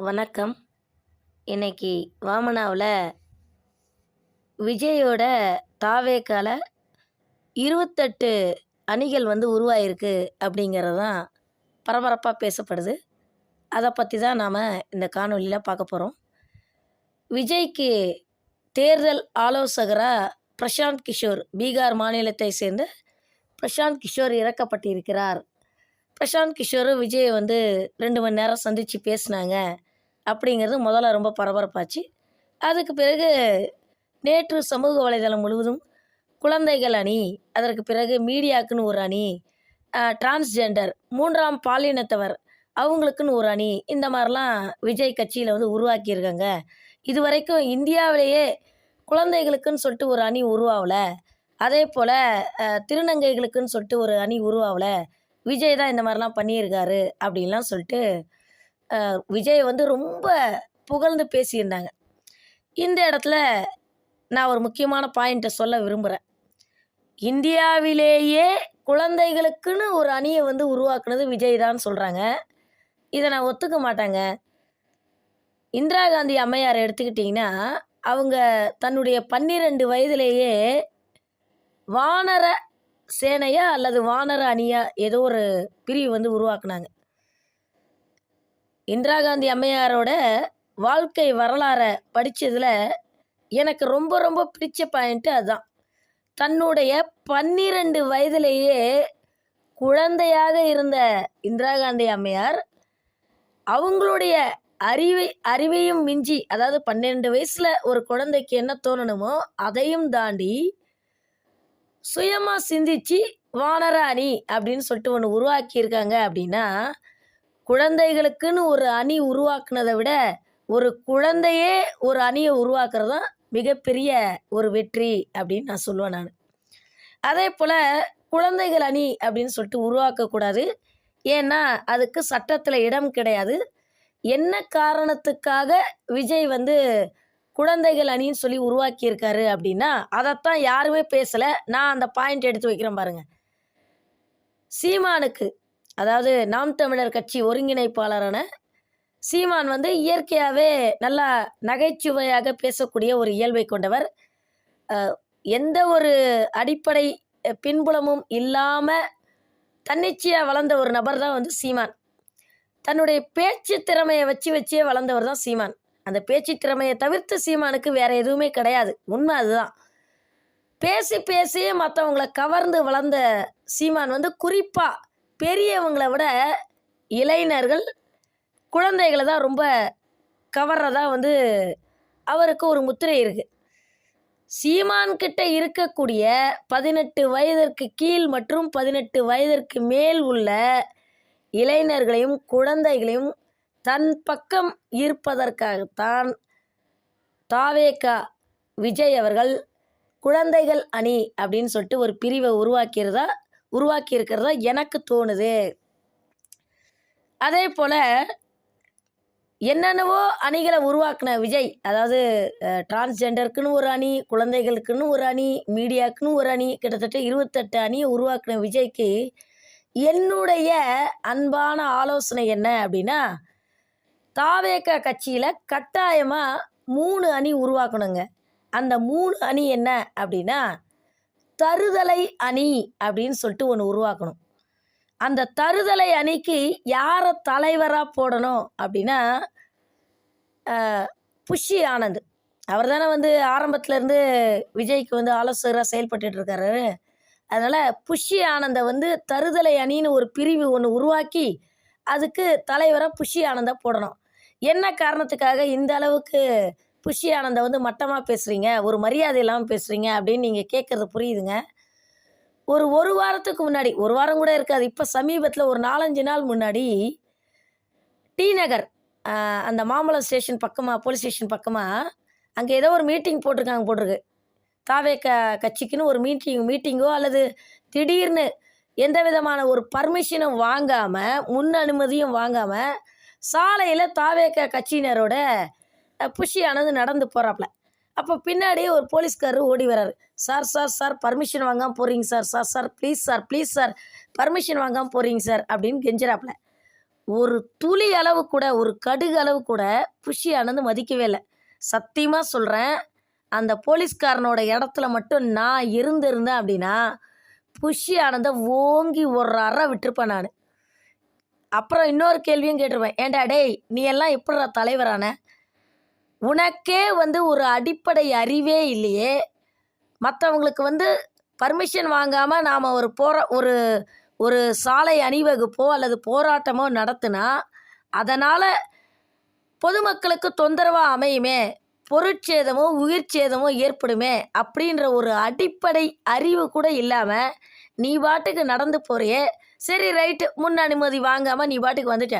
வணக்கம். இன்னைக்கு வாமனாவில் விஜயோட தாவேக்கால இருபத்தெட்டு அணிகள் வந்து உருவாயிருக்கு அப்படிங்கிறது தான் பரபரப்பாக பேசப்படுது. அதை பற்றி தான் நாம் இந்த காணொலியில் பார்க்க போகிறோம் விஜய்க்கு தேர்தல் ஆலோசகராக பிரசாந்த் கிஷோர் பீகார் மாநிலத்தை சேர்ந்த பிரசாந்த் கிஷோர் இறக்கப்பட்டிருக்கிறார். பிரசாந்த் கிஷோரும் விஜயை வந்து ரெண்டு மணி நேரம் சந்தித்து பேசினாங்க. அப்படிங்கிறது முதல்ல ரொம்ப பரபரப்பாச்சு. அதுக்கு பிறகு நேற்று சமூக வலைதளம் முழுவதும் குழந்தைகள் அணி அதற்கு பிறகு மீடியாக்குன்னு ஒரு அணி டிரான்ஸ்ஜெண்டர் மூன்றாம் பாலினத்தவர் அவங்களுக்குன்னு ஒரு அணி இந்த மாதிரிலாம் விஜய் கட்சியில் வந்து உருவாக்கியிருக்காங்க. இது வரைக்கும் இந்தியாவிலேயே குழந்தைகளுக்குன்னு சொல்லிட்டு ஒரு அணி உருவாகலை. அதே போல் திருநங்கைகளுக்குன்னு சொல்லிட்டு ஒரு அணி உருவாகலை. விஜய் தான் இந்த மாதிரிலாம் பண்ணியிருக்காரு அப்படின்லாம் சொல்லிட்டு விஜய் வந்து ரொம்ப புகழ்ந்து பேசியிருந்தாங்க. இந்த இடத்துல நான் ஒரு முக்கியமான பாயிண்ட்டை சொல்ல விரும்புகிறேன் இந்தியாவிலேயே குழந்தைகளுக்குன்னு ஒரு அணியை வந்து உருவாக்குனது விஜய் தான் சொல்கிறாங்க இதை நான் ஒத்துக்க மாட்டாங்க. இந்திரா காந்தி அம்மையார் எடுத்துக்கிட்டிங்கன்னா அவங்க தன்னுடைய பன்னிரெண்டு வயதிலேயே வானர சேனையா அல்லது வானர அணியா ஏதோ ஒரு பிரிவு வந்து உருவாக்குனாங்க. இந்திரா காந்தி அம்மையாரோட வாழ்க்கை வரலாறை படித்ததில் எனக்கு ரொம்ப ரொம்ப பிடிச்ச பாயிண்ட்டு அதுதான் தன்னுடைய பன்னிரண்டு வயதிலேயே குழந்தையாக இருந்த இந்திரா காந்தி அம்மையார் அவங்களுடைய அறிவை அறிவையும் மிஞ்சி அதாவது பன்னிரெண்டு வயசில் ஒரு குழந்தைக்கு என்ன தோணணுமோ அதையும் தாண்டி சுயமாக சிந்திச்சு வானர அணி அப்படின்னு சொல்லிட்டு ஒன்று உருவாக்கியிருக்காங்க அப்படின்னா குழந்தைகளுக்குன்னு ஒரு அணி உருவாக்குனதை விட ஒரு குழந்தையே ஒரு அணியை உருவாக்குறது தான் மிகப்பெரிய ஒரு வெற்றி அப்படின்னு நான் சொல்லுவேன் நான். அதே போல் குழந்தைகள் அணி அப்படின்னு சொல்லிட்டு உருவாக்கக்கூடாது ஏன்னா அதுக்கு சட்டத்தில் இடம் கிடையாது. என்ன காரணத்துக்காக விஜய் வந்து குழந்தைகள் அணின்னு சொல்லி உருவாக்கியிருக்காரு அப்படின்னா அதைத்தான் யாருமே பேசலை. நான் அந்த பாயிண்ட் எடுத்து வைக்கிறேன் பாருங்கள் சீமானுக்கு அதாவது நாம் தமிழர் கட்சி ஒருங்கிணைப்பாளரான சீமான் வந்து இயற்கையாகவே நல்லா நகைச்சுவையாக பேசக்கூடிய ஒரு இயல்பை கொண்டவர். எந்த ஒரு அடிப்படை பின்புலமும் இல்லாமல் தன்னிச்சையாக வளர்ந்த ஒரு நபர் தான் வந்து சீமான். தன்னுடைய பேச்சு திறமையை வச்சு வச்சே வளர்ந்தவர் தான் சீமான். அந்த பேச்சு திறமையை தவிர்த்து சீமானுக்கு வேற எதுவுமே கிடையாது. உண்மை அதுதான். பேசி பேசியே மற்றவங்கள கவர்ந்து வளர்ந்த சீமான் வந்து குறிப்பாக பெரியவங்களை விட இளைஞர்கள் குழந்தைகளை தான் ரொம்ப கவர்றதா வந்து அவருக்கு ஒரு முத்திரை இருக்குது சீமான்கிட்ட இருக்கக்கூடிய பதினெட்டு வயதிற்கு கீழ் மற்றும் பதினெட்டு வயதிற்கு மேல் உள்ள இளைஞர்களையும் குழந்தைகளையும் தன் பக்கம் இருப்பதற்காகத்தான் தாவேகா விஜய் அவர்கள் குழந்தைகள் அணி அப்படின்னு சொல்லிட்டு ஒரு பிரிவை உருவாக்கிறதா உருவாக்கி இருக்கிறதா எனக்கு தோணுது. அதே போல் என்னென்னவோ அணிகளை உருவாக்குன விஜய் அதாவது டிரான்ஸ்ஜெண்டருக்குன்னு ஒரு அணி குழந்தைகளுக்குன்னு ஒரு அணி மீடியாக்குன்னு ஒரு அணி கிட்டத்தட்ட இருபத்தெட்டு அணியை உருவாக்குன விஜய்க்கு என்னுடைய அன்பான ஆலோசனை என்ன அப்படின்னா தாவேக கட்சியில் கட்டாயமாக மூணு அணி உருவாக்கணுங்க. அந்த மூணு அணி என்ன அப்படின்னா தருதலை அணி அப்படின்னு சொல்லிட்டு ஒன்று உருவாக்கணும். அந்த தருதலை அணிக்கு யாரை தலைவராக போடணும் அப்படின்னா புஷி ஆனந்த். அவர் தானே வந்து ஆரம்பத்துலேருந்து விஜய்க்கு வந்து ஆலோசகராக செயல்பட்டு இருக்காரு. அதனால் புஷி ஆனந்தை வந்து தருதலை அணின்னு ஒரு பிரிவு ஒன்று உருவாக்கி அதுக்கு தலைவராக புஷி ஆனந்தை போடணும். என்ன காரணத்துக்காக இந்த அளவுக்கு குஷி ஆனந்தை வந்து மட்டமாக பேசுகிறீங்க ஒரு மரியாதை இல்லாமல் பேசுகிறீங்க அப்படின்னு நீங்கள் கேட்குறது புரியுதுங்க. ஒரு ஒரு வாரத்துக்கு முன்னாடி ஒரு வாரம் கூட இருக்காது. இப்போ சமீபத்தில் ஒரு நாலஞ்சு நாள் முன்னாடி டி நகர் அந்த மாம்பழம் ஸ்டேஷன் பக்கமாக போலீஸ் ஸ்டேஷன் பக்கமாக அங்கே ஏதோ ஒரு மீட்டிங் போட்டிருக்காங்க போட்டிருக்கு. தாவே க கட்சிக்குன்னு ஒரு மீட்டிங் மீட்டிங்கோ அல்லது திடீர்னு எந்த விதமான ஒரு பர்மிஷனும் வாங்காமல் முன் அனுமதியும் வாங்காமல் சாலையில் தாவேக்க கட்சியினரோட புஷி ஆனது நடந்து போகிறாப்புல அப்போ பின்னாடி ஒரு போலீஸ்காரர் ஓடி வராரு. சார் சார் சார் பர்மிஷன் வாங்காமல் போகிறீங்க sir. Sir sir please sir please sir. Permission வாங்காமல் போகிறீங்க சார். அப்படின்னு கெஞ்சுறாப்புல ஒரு துளி அளவு கூட ஒரு கடுகு அளவு கூட புஷி ஆனது மதிக்கவே இல்லை. சத்தியமாக சொல்கிறேன் அந்த போலீஸ்காரனோட இடத்துல மட்டும் நான் இருந்திருந்தேன் அப்படின்னா புஷி ஆனந்தை ஓங்கி ஒரு அறை விட்டுருப்பேன் நான். அப்புறம் இன்னொரு கேள்வியும் கேட்டிருப்பேன். ஏன்டா டேய் நீ எல்லாம் எப்படிடா தலைவரான? உனக்கே வந்து ஒரு அடிப்படை அறிவே இல்லையே. மற்றவங்களுக்கு வந்து பர்மிஷன் வாங்காமல் நாம் ஒரு போரா ஒரு ஒரு சாலை அணிவகுப்போ அல்லது போராட்டமோ நடத்தினா அதனால் பொதுமக்களுக்கு தொந்தரவாக அமையுமே பொருட்சேதமோ உயிர் சேதமோ ஏற்படுமே அப்படின்ற ஒரு அடிப்படை அறிவு கூட இல்லாமல் நீ பாட்டுக்கு நடந்து போறியே. சரி ரைட்டு முன் அனுமதி வாங்காமல் நீ பாட்டுக்கு வந்துட்ட.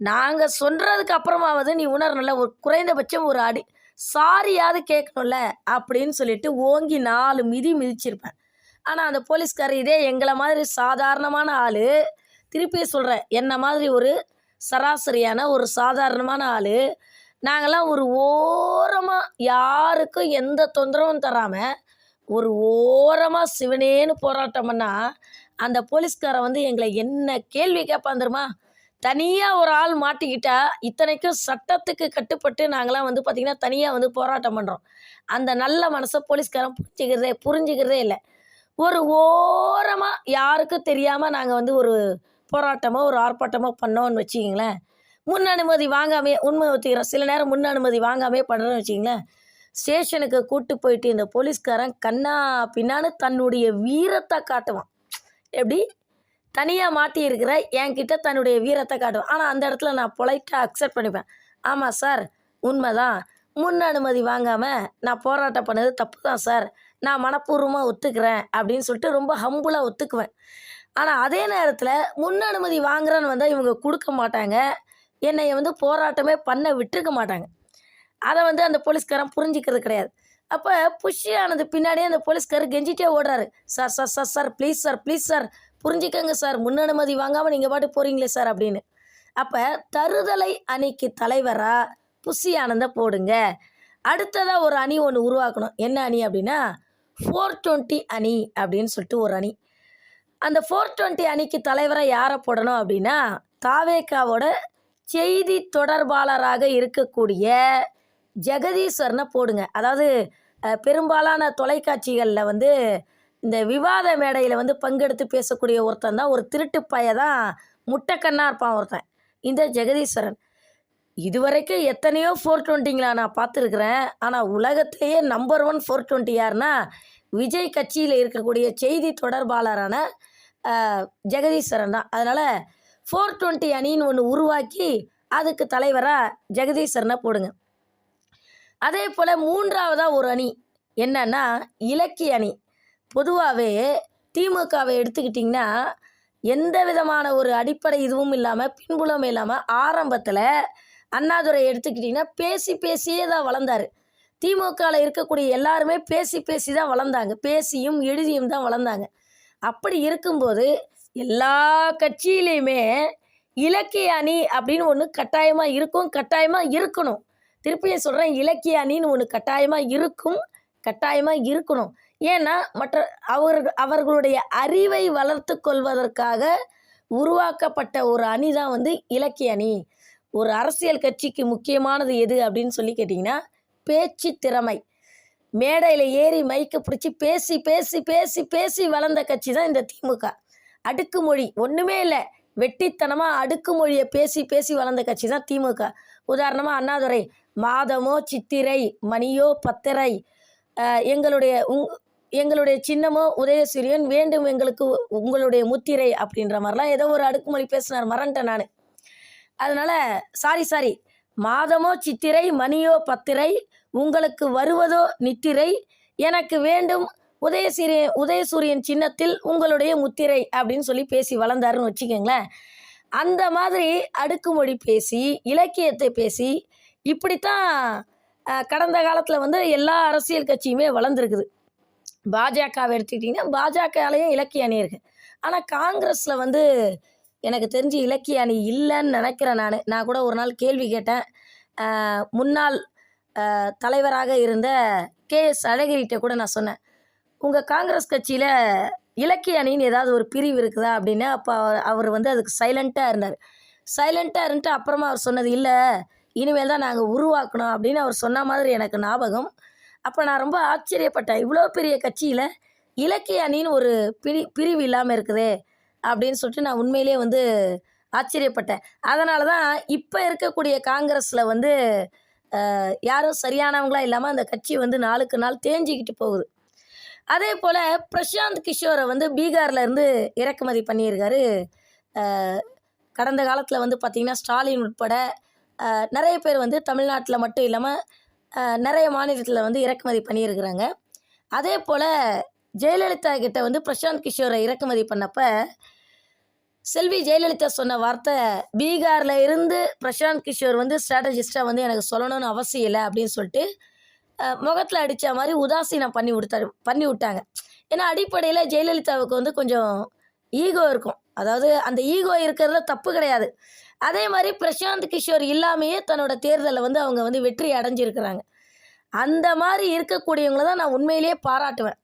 நாங்கள் சொல்கிறதுக்கு அப்புறமாவது நீ உணரணும்ல ஒரு குறைந்தபட்சம் ஒரு அடி சாரியாவது கேட்கணும்ல அப்படின்னு சொல்லிட்டு ஓங்கி நாலு மிதி மிதிச்சிருப்பேன். ஆனால் அந்த போலீஸ்காரர் இதே எங்களை மாதிரி சாதாரணமான ஆள் திருப்பி சொல்கிறேன் என்ன மாதிரி ஒரு சராசரியான ஒரு சாதாரணமான ஆள் நாங்கள்லாம் ஒரு ஓரமாக யாருக்கும் எந்த தொந்தரவும் தராமல் ஒரு ஓரமாக சிவனேன்னு போராட்டம் பண்ணால் அந்த போலீஸ்காரன் வந்து எங்களை என்ன கேள்வி கேட்பான் தெரியுமா? தனியாக ஒரு ஆள் மாட்டிக்கிட்டா இத்தனைக்கும் சட்டத்துக்கு கட்டுப்பட்டு நாங்களாம் வந்து பார்த்திங்கன்னா தனியாக வந்து போராட்டம் பண்ணுறோம் அந்த நல்ல மனசை போலீஸ்காரன் புரிஞ்சுக்கிறதே புரிஞ்சுக்கிறதே இல்லை. ஒரு ஓரமாக யாருக்கும் தெரியாமல் நாங்கள் வந்து ஒரு போராட்டமோ ஒரு ஆர்ப்பாட்டமோ பண்ணோன்னு வச்சுக்கிங்களேன். முன் அனுமதி வாங்காமே உண்மை ஒத்துக்கிறோம். சில நேரம் முன் அனுமதி வாங்காமே பண்ணுறோன்னு வச்சிங்களேன் ஸ்டேஷனுக்கு கூட்டு போயிட்டு இந்த போலீஸ்காரன் கண்ணா பின்னான்னு தன்னுடைய வீரத்தை காட்டுவான். எப்படி? தனியாக மாட்டியிருக்கிற என்கிட்ட தன்னுடைய வீரத்தை காட்டுவேன் ஆனால் அந்த இடத்துல நான் பொலைட்டாக அக்செப்ட் பண்ணிப்பேன். ஆமாம் சார் உண்மைதான். முன் அனுமதி வாங்காமல் நான் போராட்டம் பண்ணது தப்பு தான் சார் நான் மனப்பூர்வமாக ஒத்துக்கிறேன் அப்படின்னு சொல்லிட்டு ரொம்ப ஹம்புளாக ஒத்துக்குவேன். ஆனால் அதே நேரத்தில் முன் அனுமதி வாங்குறேன்னு வந்தால் இவங்க கொடுக்க மாட்டாங்க. என்னை வந்து போராட்டமே பண்ண விட்டுருக்க மாட்டாங்க. அதை வந்து அந்த போலீஸ்காரன் புரிஞ்சிக்கிறது கிடையாது. அப்போ புஷி ஆனது பின்னாடியே அந்த போலீஸ்காரர் கெஞ்சிட்டே ஓடுறாரு. Sir sir sir sir please sir please sir புரிஞ்சுக்கங்க சார் முன் அனுமதி வாங்காமல் நீங்கள் பாட்டு போகிறீங்களே சார் அப்படின்னு. அப்போ தருதலை அணிக்கு தலைவராக புஷி ஆனந்த போடுங்க. அடுத்ததாக ஒரு அணி ஒன்று உருவாக்கணும். என்ன அணி அப்படின்னா ஃபோர் டுவெண்ட்டி அணி அப்படின்னு சொல்லிட்டு ஒரு அணி. அந்த ஃபோர் டுவெண்ட்டி அணிக்கு தலைவராக யாரை போடணும் அப்படின்னா தாவேக்காவோட செய்தி தொடர்பாளராக இருக்கக்கூடிய ஜெகதீஸ்வரனை போடுங்க. அதாவது பெரும்பாலான தொலைக்காட்சிகளில் வந்து இந்த விவாத மேடையில் வந்து பங்கெடுத்து பேசக்கூடிய ஒருத்தன் தான் ஒரு திருட்டு பைய தான் முட்டைக்கண்ணா இருப்பான் ஒருத்தன். இந்த ஜெகதீஸ்வரன். இதுவரைக்கும் எத்தனையோ ஃபோர் டுவெண்ட்டிங்களா நான் பார்த்துருக்குறேன். ஆனால் உலகத்திலேயே நம்பர் ஒன் ஃபோர் டுவெண்ட்டி யாருன்னா விஜய் கட்சியில் இருக்கக்கூடிய செய்தி தொடர்பாளரான ஜெகதீஸ்வரன் தான். அதனால் ஃபோர் டுவெண்ட்டி அணின்னு ஒன்று உருவாக்கி அதுக்கு தலைவராக ஜெகதீஸ்வரனை போடுங்க. அதே போல் மூன்றாவதாக ஒரு அணி. என்னன்னா இலக்கிய அணி. பொதுவாகவே திமுகவை எடுத்துக்கிட்டிங்கன்னா எந்த விதமான ஒரு அடிப்படை இதுவும் இல்லாமல் பின்புலம் இல்லாமல் ஆரம்பத்தில் அண்ணாதுரை எடுத்துக்கிட்டிங்கன்னா பேசி பேசியே தான் வளர்ந்தார். திமுகவில் இருக்கக்கூடிய எல்லாருமே பேசி பேசி தான் வளர்ந்தாங்க. பேசியும் எழுதியும் தான் வளர்ந்தாங்க. அப்படி இருக்கும்போது எல்லா கட்சியிலையுமே இலக்கிய அணி அப்படின்னு ஒன்று கட்டாயமாக இருக்கும் கட்டாயமாக இருக்கணும். திருப்பியும் சொல்கிறேன் இலக்கிய அணின்னு ஒன்று கட்டாயமாக இருக்கும் கட்டாயமாக இருக்கணும். ஏன்னா மற்ற அவர் அவர்களுடைய அறிவை வளர்த்து கொள்வதற்காக உருவாக்கப்பட்ட ஒரு அணி தான் வந்து இலக்கிய அணி. ஒரு அரசியல் கட்சிக்கு முக்கியமானது எது அப்படின்னு சொல்லி கேட்டிங்கன்னா பேச்சு திறமை. மேடையில் ஏறி மைக்கை பிடிச்சி பேசி பேசி பேசி பேசி வளர்ந்த கட்சி தான் இந்த திமுக. அடுக்குமொழி ஒன்றுமே இல்லை. வெட்டித்தனமாக அடுக்குமொழியை பேசி பேசி வளர்ந்த கட்சி தான் திமுக. உதாரணமாக அண்ணாதுரை மாதமோ சித்திரை மணியோ பத்திரை எங்களுடைய உங் எங்களுடைய சின்னமோ உதயசூரியன் வேண்டும் எங்களுக்கு உங்களுடைய முத்திரை அப்படின்ற மாதிரிலாம் ஏதோ ஒரு அடுக்குமொழி பேசினார். மறண்ட நான். அதனால் சாரி சாரி மாதமோ சித்திரை மணியோ பத்திரை உங்களுக்கு வருவதோ நித்திரை எனக்கு வேண்டும் உதயசூரியன் உதயசூரியன் சின்னத்தில் உங்களுடைய முத்திரை அப்படின்னு சொல்லி பேசி வளர்ந்தாருன்னு வச்சுக்கோங்களேன். அந்த மாதிரி அடுக்குமொழி பேசி இலக்கியத்தை பேசி இப்படித்தான் கடந்த காலத்தில் வந்து எல்லா அரசியல் கட்சியுமே வளர்ந்துருக்குது. பாஜகவை எடுத்துக்கிட்டிங்கன்னா பாஜகலையும் இலக்கிய அணி இருக்குது ஆனால் காங்கிரஸில் வந்து எனக்கு தெரிஞ்சு இலக்கிய அணி இல்லைன்னு நினைக்கிறேன் நான். நான் கூட ஒரு நாள் கேள்வி கேட்டேன். முன்னாள் தலைவராக இருந்த கே எஸ் அழகிரிகிட்ட கூட நான் சொன்னேன். உங்கள் காங்கிரஸ் கட்சியில் இலக்கிய அணின்னு ஏதாவது ஒரு பிரிவு இருக்குதா? அப்படின்னு. அப்போ அவர் வந்து அதுக்கு சைலண்ட்டாக இருந்தார். சைலண்ட்டாக இருந்துட்டு அப்புறமா அவர் சொன்னது இல்லை இனிமேல் தான் நாங்கள் உருவாக்கணும் அப்படின்னு அவர் சொன்ன மாதிரி எனக்கு ஞாபகம். அப்போ நான் ரொம்ப ஆச்சரியப்பட்டேன். இவ்வளோ பெரிய கட்சியில் இலக்கிய அணின்னு ஒரு பிரி பிரிவு இல்லாமல் இருக்குதே அப்படின்னு சொல்லிட்டு நான் உண்மையிலேயே வந்து ஆச்சரியப்பட்டேன். அதனால தான் இப்போ இருக்கக்கூடிய காங்கிரஸில் வந்து யாரும் சரியானவங்களா இல்லாமல் அந்த கட்சி வந்து நாளுக்கு நாள் தேஞ்சிக்கிட்டு போகுது. அதே போல் பிரசாந்த் கிஷோரை வந்து பீகாரில் இருந்து இறக்குமதி பண்ணியிருக்காரு. கடந்த காலத்தில் வந்து பார்த்திங்கன்னா ஸ்டாலின் உட்பட நிறைய பேர் வந்து தமிழ்நாட்டில் மட்டும் இல்லாமல் நிறைய மாநிலத்தில் வந்து இறக்குமதி பண்ணியிருக்கிறாங்க. அதே போல் ஜெயலலிதா கிட்ட வந்து பிரசாந்த் கிஷோரை இறக்குமதி பண்ணப்ப செல்வி ஜெயலலிதா சொன்ன வார்த்தை பீகாரில் இருந்து பிரசாந்த் கிஷோர் வந்து ஸ்ட்ராட்டஜிஸ்ட்டாக வந்து எனக்கு சொல்லணும்னு அவசியம் இல்லை அப்படின்னு சொல்லிட்டு முகத்தில் அடித்த மாதிரி உதாசீனம் பண்ணி விடுத்தாரு பண்ணி விட்டாங்க. ஏன்னா அடிப்படையில் ஜெயலலிதாவுக்கு வந்து கொஞ்சம் ஈகோ இருக்கும். அதாவது அந்த ஈகோ இருக்கிறதுல தப்பு கிடையாது. அதே மாதிரி பிரசாந்த் கிஷோர் இல்லாமையே தன்னோட தேர்தலில் வந்து அவங்க வந்து வெற்றி அடைஞ்சிருக்கிறாங்க. அந்த மாதிரி இருக்கக்கூடியவங்கள தான் நான் உண்மையிலேயே பாராட்டுவேன்.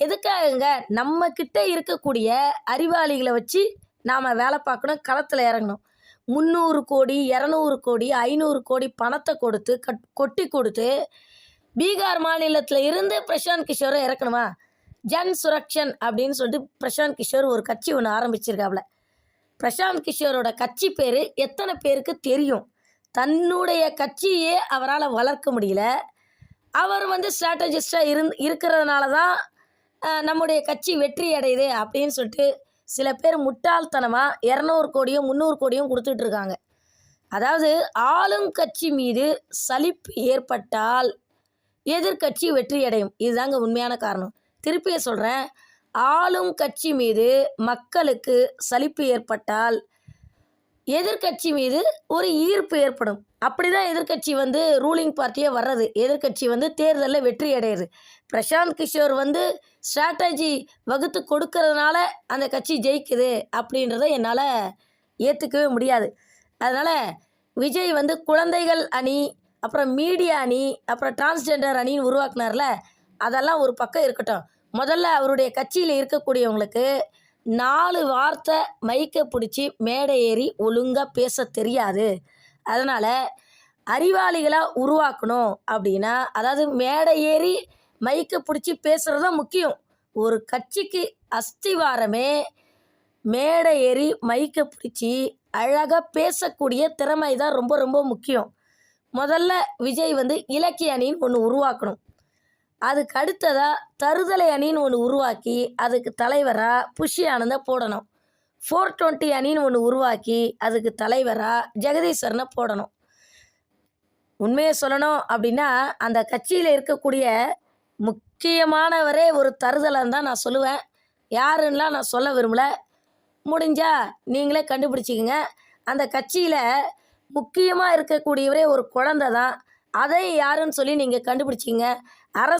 எதுக்காகங்க? நம்ம கிட்ட இருக்கக்கூடிய அறிவாளிகளை வச்சு நாம் வேலை பார்க்கணும் களத்தில் இறங்கணும். முந்நூறு கோடி இரநூறு கோடி ஐநூறு கோடி பணத்தை கொடுத்து கட் கொட்டி கொடுத்து பீகார் மாநிலத்தில் இருந்து பிரசாந்த் கிஷோரை இறக்கணுமா? ஜன் சுரக்ஷன் அப்படின்னு சொல்லிட்டு பிரசாந்த் கிஷோர் ஒரு கட்சி ஒன்று ஆரம்பிச்சிருக்காப்புல பிரசாந்த் கிஷோரோட கட்சி பேர் எத்தனை பேருக்கு தெரியும்? தன்னுடைய கட்சியே அவரால் வளர்க்க முடியல. அவர் வந்து ஸ்ட்ராட்டஜிஸ்டாக இருந் இருக்கிறதுனால தான் நம்முடைய கட்சி வெற்றி அடையுது அப்படின்னு சொல்லிட்டு சில பேர் முட்டாள்தனமாக இரநூறு கோடியும் முந்நூறு கோடியும் கொடுத்துட்ருக்காங்க அதாவது ஆளும் கட்சி மீது சலிப்பு ஏற்பட்டால் எதிர்க்கட்சி வெற்றி அடையும். இதுதாங்க உண்மையான காரணம். திருப்பியே சொல்கிறேன் ஆளும் கட்சி மீது மக்களுக்கு சலிப்பு ஏற்பட்டால் எதிர்க்கட்சி மீது ஒரு ஈர்ப்பு ஏற்படும். அப்படி தான் எதிர்க்கட்சி வந்து ரூலிங் பார்ட்டியே வர்றது. எதிர்க்கட்சி வந்து தேர்தலில் வெற்றி அடையுது பிரசாந்த் கிஷோர் வந்து ஸ்ட்ராட்டஜி வகுத்து கொடுக்கறதுனால அந்த கட்சி ஜெயிக்குது அப்படின்றத என்னால் ஏற்றுக்கவே முடியாது. அதனால் விஜய் வந்து குழந்தைகள் அணி அப்புறம் மீடியா அணி அப்புறம் டிரான்ஸ்ஜெண்டர் அணின்னு உருவாக்குனார்ல அதெல்லாம் ஒரு பக்கம் இருக்கட்டும். முதல்ல அவருடைய கட்சியில் இருக்கக்கூடியவங்களுக்கு நாலு வார்த்தை மைக்கை பிடிச்சி மேடை ஏறி ஒழுங்காக பேச தெரியாது. அதனால் அறிவாளிகளாக உருவாக்கணும் அப்படின்னா அதாவது மேடை ஏறி மைக்கை பிடிச்சி பேசுகிறது தான் முக்கியம். ஒரு கட்சிக்கு அஸ்திவாரமே மேடை ஏறி மைக்கை பிடிச்சி அழகாக பேசக்கூடிய திறமை தான் ரொம்ப ரொம்ப முக்கியம். முதல்ல விஜய் வந்து இலக்கிய அணின்னு ஒன்று உருவாக்கணும். அதுக்கு அடுத்ததாக தருதலை அணின்னு ஒன்று உருவாக்கி அதுக்கு தலைவராக புஷி ஆனந்தை போடணும். ஃபோர் டுவெண்ட்டி அணின்னு ஒன்று உருவாக்கி அதுக்கு தலைவராக ஜெகதீஸ்வரனை போடணும். உண்மையை சொல்லணும் அப்படின்னா அந்த கட்சியில் இருக்கக்கூடிய முக்கியமானவரே ஒரு தருதலன்னு தான் நான் சொல்லுவேன். யாருன்னெலாம் நான் சொல்ல விரும்பலை. முடிஞ்சால் நீங்களே கண்டுபிடிச்சிக்கங்க. அந்த கட்சியில் முக்கியமாக இருக்கக்கூடியவரே ஒரு குழந்த தான். அதை யாருன்னு சொல்லி நீங்கள் கண்டுபிடிச்சிங்க